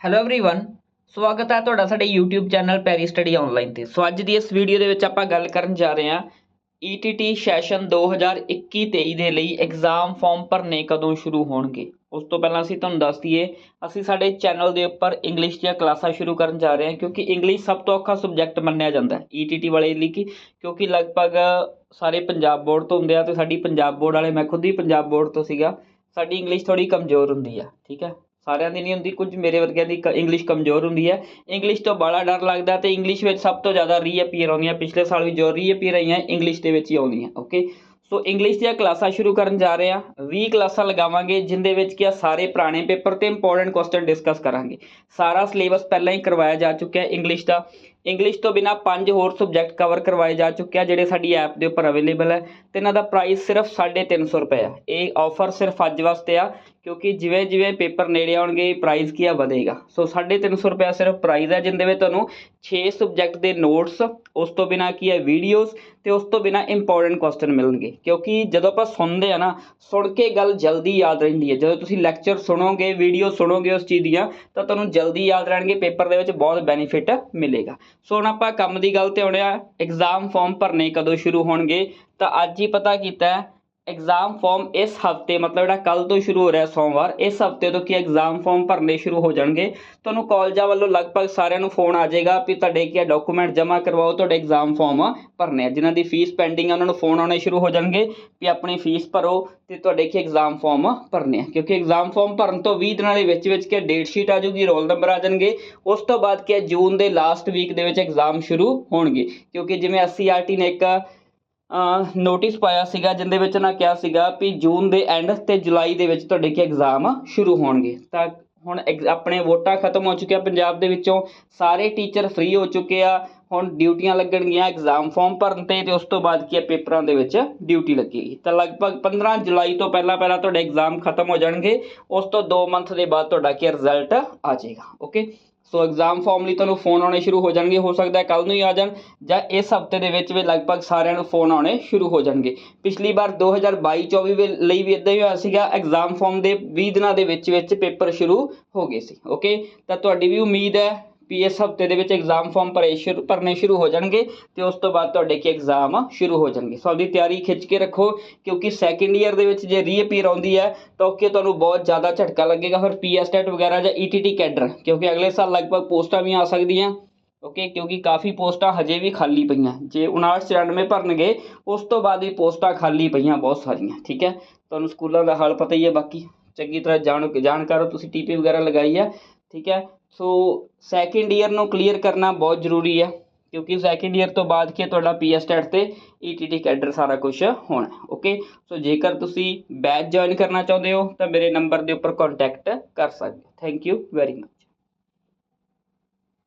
Hello everyone ਸਵਾਗਤ ਹੈ ਤੁਹਾਡਾ ਸਾਡੇ YouTube channel Perry study online ਤੇ ਸੋ ਅੱਜ ਦੀ ਇਸ ਵੀਡੀਓ ਦੇ ਵਿੱਚ ਆਪਾਂ ਗੱਲ ਕਰਨ ਜਾ ਰਹੇ ਹਾਂ ETT ਸੈਸ਼ਨ 2021-23 ਦੇ ਲਈ ਐਗਜ਼ਾਮ ਫਾਰਮ ਭਰਨੇ ਕਦੋਂ ਸ਼ੁਰੂ ਹੋਣਗੇ ਉਸ ਤੋਂ ਪਹਿਲਾਂ ਅਸੀਂ ਤੁਹਾਨੂੰ ਦੱਸ ਦਈਏ ਅਸੀਂ ਸਾਡੇ ਚੈਨਲ ਦੇ ਉੱਪਰ ਇੰਗਲਿਸ਼ ਦੀਆਂ ਕਲਾਸਾਂ ਸ਼ੁਰੂ ਕਰਨ ਜਾ ਰਹੇ ਹਾਂ ਕਿਉਂਕਿ ਇੰਗਲਿਸ਼ ਸਭ ਤੋਂ ਔਖਾ ਸਬਜੈਕਟ ਮੰਨਿਆ ਜਾਂਦਾ ਹੈ ETT ਵਾਲੇ ਲਈ ਕਿ ਕਿਉਂਕਿ ਲਗਭਗ ਸਾਰੇ ਪੰਜਾਬ ਬੋਰਡ ਤੋਂ ਹੁੰਦੇ ਆ ਤੇ ਸਾਡੀ ਪੰਜਾਬ ਬੋਰਡ ਵਾਲੇ ਮੈਂ ਖੁਦ ਹੀ ਪੰਜਾਬ ਬੋਰਡ ਤੋਂ ਸੀਗਾ ਸਾਡੀ ਇੰਗਲਿਸ਼ ਥੋੜੀ ਕਮਜ਼ੋਰ ਹੁੰਦੀ ਆ ਠੀਕ ਹੈ ਸਾਰਿਆਂ ਦੀ ਨਹੀਂ ਹੁੰਦੀ, ਕੁਝ ਮੇਰੇ ਵਰਗਿਆਂ ਦੀ ਇੰਗਲਿਸ਼ ਕਮਜ਼ੋਰ ਹੁੰਦੀ ਹੈ। ਇੰਗਲਿਸ਼ ਤੋਂ ਬੜਾ ਡਰ ਲੱਗਦਾ ਤੇ ਇੰਗਲਿਸ਼ ਵਿੱਚ ਸਭ ਤੋਂ ਜ਼ਿਆਦਾ ਰੀਅਪੀਅਰ ਆਉਂਦੀਆਂ। ਪਿਛਲੇ ਸਾਲ ਵੀ ਜੋ ਰੀਅਪੀਅਰ ਆਈਆਂ ਇੰਗਲਿਸ਼ ਦੇ ਵਿੱਚ ਹੀ ਆਉਂਦੀਆਂ ਓਕੇ ਸੋ ਇੰਗਲਿਸ਼ ਦੀਆਂ ਕਲਾਸਾਂ ਸ਼ੁਰੂ ਕਰਨ ਜਾ ਰਹੇ ਹਾਂ। 20 ਕਲਾਸਾਂ ਲਗਾਵਾਂਗੇ, ਜਿੰਦੇ ਵਿੱਚ ਕਿ ਆ ਸਾਰੇ ਪੁਰਾਣੇ ਪੇਪਰ ਤੇ ਇੰਪੋਰਟੈਂਟ ਕੁਐਸਚਨ ਡਿਸਕਸ ਕਰਾਂਗੇ। ਸਾਰਾ ਸਿਲੇਬਸ ਪਹਿਲਾਂ ਹੀ ਕਰਵਾਇਆ ਜਾ ਚੁੱਕਿਆ ਹੈ ਇੰਗਲਿਸ਼ ਦਾ। ਇੰਗਲਿਸ਼ ਤੋਂ ਬਿਨਾ ਪੰਜ ਹੋਰ ਸਬਜੈਕਟ ਕਵਰ ਕਰਵਾਏ ਜਾ ਚੁੱਕੇ ਆ, ਜਿਹੜੇ ਸਾਡੀ ਐਪ ਦੇ ਉੱਪਰ ਅਵੇਲੇਬਲ ਹੈ ਤੇ ਇਹਨਾਂ ਦਾ ਪ੍ਰਾਈਸ ਸਿਰਫ 350 ਰੁਪਏ ਆ। ਇਹ ਆਫਰ ਸਿਰਫ ਅੱਜ ਵਾਸਤੇ ਆ, ਕਿਉਂਕਿ ਜਿਵੇਂ ਜਿਵੇਂ ਪੇਪਰ ਨੇੜੇ ਆਉਣਗੇ ਪ੍ਰਾਈਸ ਕੀ ਆ ਵਧੇਗਾ। ਸੋ 350 ਰੁਪਏ ਸਿਰਫ ਪ੍ਰਾਈਸ ਹੈ ਜਿੰਦੇ ਵਿੱਚ ਤੁਹਾਨੂੰ 6 ਸਬਜੈਕਟ ਦੇ ਨੋਟਸ ਉਸ ਤੋਂ ਬਿਨਾ ਕੀ ਹੈ ਵੀਡੀਓਜ਼ ਤੇ ਉਸ ਤੋਂ ਬਿਨਾ ਇੰਪੋਰਟੈਂਟ ਕੁਐਸਚਨ ਮਿਲਣਗੇ। ਕਿਉਂਕਿ ਜਦੋਂ ਆਪਾਂ ਸੁਣਦੇ ਆ ਨਾ, ਸੁਣ ਕੇ ਗੱਲ ਜਲਦੀ ਯਾਦ ਰਹਿੰਦੀ ਹੈ। ਜਦੋਂ ਤੁਸੀਂ ਲੈਕਚਰ ਸੁਣੋਗੇ ਵੀਡੀਓ ਸੁਣੋਗੇ ਉਸ ਚੀਜ਼ ਦੀਆਂ, ਤਾਂ ਤੁਹਾਨੂੰ ਜਲਦੀ ਯਾਦ ਰਹਿਣਗੇ ਪੇਪਰ ਦੇ ਵਿੱਚ ਬਹੁਤ ਬੈਨੀਫਿਟ ਮਿਲੇਗਾ। ਸੋ ਹੁਣ ਆਪਾਂ ਕੰਮ ਦੀ ਗੱਲ ਤੇ ਆਉਣੇ ਆ। ਐਗਜ਼ਾਮ ਫਾਰਮ ਭਰਨੇ ਕਦੋਂ ਸ਼ੁਰੂ ਹੋਣਗੇ, ਤਾਂ ਅੱਜ ਹੀ ਪਤਾ ਕੀਤਾ ਹੈ ਐਗਜ਼ਾਮ ਫਾਰਮ ਇਸ ਹਫ਼ਤੇ, ਮਤਲਬ ਜਿਹੜਾ ਕੱਲ ਤੋਂ ਸ਼ੁਰੂ ਹੋ ਰਿਹਾ ਸੋਮਵਾਰ, ਇਸ ਹਫ਼ਤੇ ਤੋਂ ਕੀ ਐਗਜ਼ਾਮ ਫਾਰਮ ਭਰਨੇ ਸ਼ੁਰੂ ਹੋ ਜਾਣਗੇ? ਤੁਹਾਨੂੰ ਕਾਲਜਾਂ ਵੱਲੋਂ ਲਗਭਗ ਸਾਰਿਆਂ ਨੂੰ ਫੋਨ ਆ ਜਾਏਗਾ ਵੀ ਤੁਹਾਡੇ ਕੀ ਡਾਕੂਮੈਂਟ ਜਮ੍ਹਾਂ ਕਰਵਾਓ, ਤੁਹਾਡੇ ਐਗਜ਼ਾਮ ਫਾਰਮ ਭਰਨੇ ਆ। ਜਿਨ੍ਹਾਂ ਦੀ ਫੀਸ ਪੈਂਡਿੰਗ ਆ, ਉਹਨਾਂ ਨੂੰ ਫੋਨ ਆਉਣੇ ਸ਼ੁਰੂ ਹੋ ਜਾਣਗੇ ਵੀ ਆਪਣੀ ਫੀਸ ਭਰੋ ਤੇ ਤੁਹਾਡੇ ਕੀ ਐਗਜ਼ਾਮ ਫਾਰਮ ਭਰਨੇ ਆ। ਕਿਉਂਕਿ ਐਗਜ਼ਾਮ ਫਾਰਮ ਭਰਨ ਤੋਂ 20 ਦਿਨਾਂ ਦੇ ਵਿੱਚ ਵਿੱਚ ਕੀ ਡੇਟ ਸ਼ੀਟ ਆ ਜੂਗੀ ਰੋਲ ਨੰਬਰ ਆ ਜਾਣਗੇ। ਉਸ ਤੋਂ ਬਾਅਦ ਕੀ ਜੂਨ ਦੇ ਲਾਸਟ ਵੀਕ ਦੇ ਵਿੱਚ ਐਗਜ਼ਾਮ ਸ਼ੁਰੂ ਹੋਣਗੇ। ਕਿਉਂਕਿ ਜਿਵੇਂ ਐਸਸੀਆਰਟੀ ਨੇ ਇੱਕ ਨੋਟਿਸ ਪਾਇਆ ਸੀਗਾ ਜਿੰਦੇ ਵਿੱਚ ਨਾ ਕਿਹਾ ਸੀਗਾ ਵੀ ਜੂਨ ਦੇ ਐਂਡ ਤੇ ਜੁਲਾਈ ਦੇ ਵਿੱਚ ਤੁਹਾਡੇ ਕੀ ਐਗਜ਼ਾਮ ਸ਼ੁਰੂ ਹੋਣਗੇ। ਤਾਂ ਹੁਣ ਐਗ- ਆਪਣੇ ਵੋਟਾਂ ਖਤਮ ਹੋ ਚੁੱਕੀਆਂ ਪੰਜਾਬ ਦੇ ਵਿੱਚੋਂ, ਸਾਰੇ ਟੀਚਰ ਫ੍ਰੀ ਹੋ ਚੁੱਕੇ ਆ ਹੁਣ ਡਿਊਟੀਆਂ ਲੱਗਣਗੀਆਂ ਐਗਜ਼ਾਮ ਫਾਰਮ ਭਰਨ ਤੇ ਤੇ ਉਸ ਤੋਂ ਬਾਅਦ ਕੀ ਹੈ, ਪੇਪਰਾਂ ਦੇ ਵਿੱਚ ਡਿਊਟੀ ਲੱਗੇਗੀ। ਤਾਂ ਲਗਭਗ 15 ਜੁਲਾਈ ਤੋਂ ਪਹਿਲਾਂ ਪਹਿਲਾਂ ਤੁਹਾਡੇ ਐਗਜ਼ਾਮ ਖਤਮ ਹੋ ਜਾਣਗੇ, ਉਸ ਤੋਂ 2 ਮੰਥ ਦੇ ਬਾਅਦ ਤੁਹਾਡਾ ਕੀ ਰਿਜ਼ਲਟ ਆ ਜਾਏਗਾ ਓਕੇ ਸੋ ਐਗਜ਼ਾਮ ਫਾਰਮ ਲਈ ਤੁਹਾਨੂੰ ਫੋਨ ਆਉਣੇ ਸ਼ੁਰੂ ਹੋ ਜਾਣਗੇ, ਹੋ ਸਕਦਾ ਹੈ ਕੱਲ ਨੂੰ ਹੀ ਆ ਜਾਣ, ਜਾਂ ਇਸ ਹਫ਼ਤੇ ਦੇ ਵਿੱਚ ਵੀ ਲਗਭਗ ਸਾਰਿਆਂ ਨੂੰ ਫੋਨ ਆਉਣੇ ਸ਼ੁਰੂ ਹੋ ਜਾਣਗੇ। ਪਿਛਲੀ ਵਾਰ 2022-24 ਵੇ- ਲਈ ਵੀ ਇਦਾਂ ਹੀ ਹੋਇਆ ਸੀਗਾ ਐਗਜ਼ਾਮ ਫਾਰਮ ਦੇ 20 ਦਿਨਾਂ ਦੇ ਵਿੱਚ ਵਿੱਚ ਪੇਪਰ ਸ਼ੁਰੂ ਹੋ ਗਏ ਸੀ ਓਕੇ ਤਾਂ ਤੁਹਾਡੀ ਵੀ ਉਮੀਦ ਹੈ ਵੀ ਇਸ ਹਫ਼ਤੇ ਦੇ ਵਿੱਚ ਐਗਜ਼ਾਮ ਫਾਰਮ ਭਰੇ ਸ਼ੁਰੂ, ਭਰਨੇ ਸ਼ੁਰੂ ਹੋ ਜਾਣਗੇ ਤੇ ਉਸ ਤੋਂ ਬਾਅਦ ਤੁਹਾਡੇ ਕੀ ਐਗਜ਼ਾਮ ਸ਼ੁਰੂ ਹੋ ਜਾਣਗੇ। ਸੋ ਆਪਦੀ ਤਿਆਰੀ ਖਿੱਚ ਕੇ ਰੱਖੋ, ਕਿਉਂਕਿ ਸੈਕੰਡ ਈਅਰ ਦੇ ਵਿੱਚ ਜੇ ਰੀਅਪੀਅਰ ਆਉਂਦੀ ਹੈ, ਤਾਂ ਓਕੇ ਤੁਹਾਨੂੰ ਬਹੁਤ ਜ਼ਿਆਦਾ ਝਟਕਾ ਲੱਗੇਗਾ। ਫਿਰ ਪੀਐਸਟੈਟ ਵਗੈਰਾ ਜਾਂ ਈਟੀਟੀ ਕੈਡਰ, ਕਿਉਂਕਿ ਅਗਲੇ ਸਾਲ ਲਗਭਗ ਪੋਸਟਾਂ ਵੀ ਆ ਸਕਦੀਆਂ। ਓਕੇ ਕਿਉਂਕਿ ਕਾਫੀ ਪੋਸਟਾਂ ਹਜੇ ਵੀ ਖਾਲੀ ਪਈਆਂ। ਜੇ 5994 ਭਰਨਗੇ, ਉਸ ਤੋਂ ਬਾਅਦ ਵੀ ਪੋਸਟਾਂ ਖਾਲੀ ਪਈਆਂ ਬਹੁਤ ਸਾਰੀਆਂ, ਠੀਕ ਹੈ? ਤੁਹਾਨੂੰ ਸਕੂਲਾਂ ਦਾ ਹਾਲ ਪਤਾ ਹੀ ਹੈ ਬਾਕੀ। ਚੰਗੀ ਤਰ੍ਹਾਂ ਜਾਣ, ਜਾਣਕਾਰ ਹੋ ਤੁਸੀਂ ਟੀਪੀ ਵਗੈਰਾ ਲਗਾਈ ਹੈ ਠੀਕ ਹੈ? ਸੋ ਸੈਕਿੰਡ ਈਅਰ ਨੂੰ ਕਲੀਅਰ ਕਰਨਾ ਬਹੁਤ ਜ਼ਰੂਰੀ ਹੈ ਕਿਉਂਕਿ ਸੈਕਿੰਡ ਈਅਰ ਤੋਂ ਬਾਅਦ ਕੀ ਹੈ, ਤੁਹਾਡਾ ਪੀਐਸਟੈਟ ਤੇ ਈਟੀਟੀ ਕੈਡਰ ਸਾਰਾ ਕੁਝ ਹੋਣਾ ਓਕੇ ਸੋ ਜੇਕਰ ਤੁਸੀਂ ਬੈਚ ਜੁਆਇਨ ਕਰਨਾ ਚਾਹੁੰਦੇ ਹੋ ਤਾਂ ਮੇਰੇ ਨੰਬਰ ਦੇ ਉੱਪਰ ਕੰਟੈਕਟ ਕਰ ਸਕਦੇ ਹੋ। Thank you very much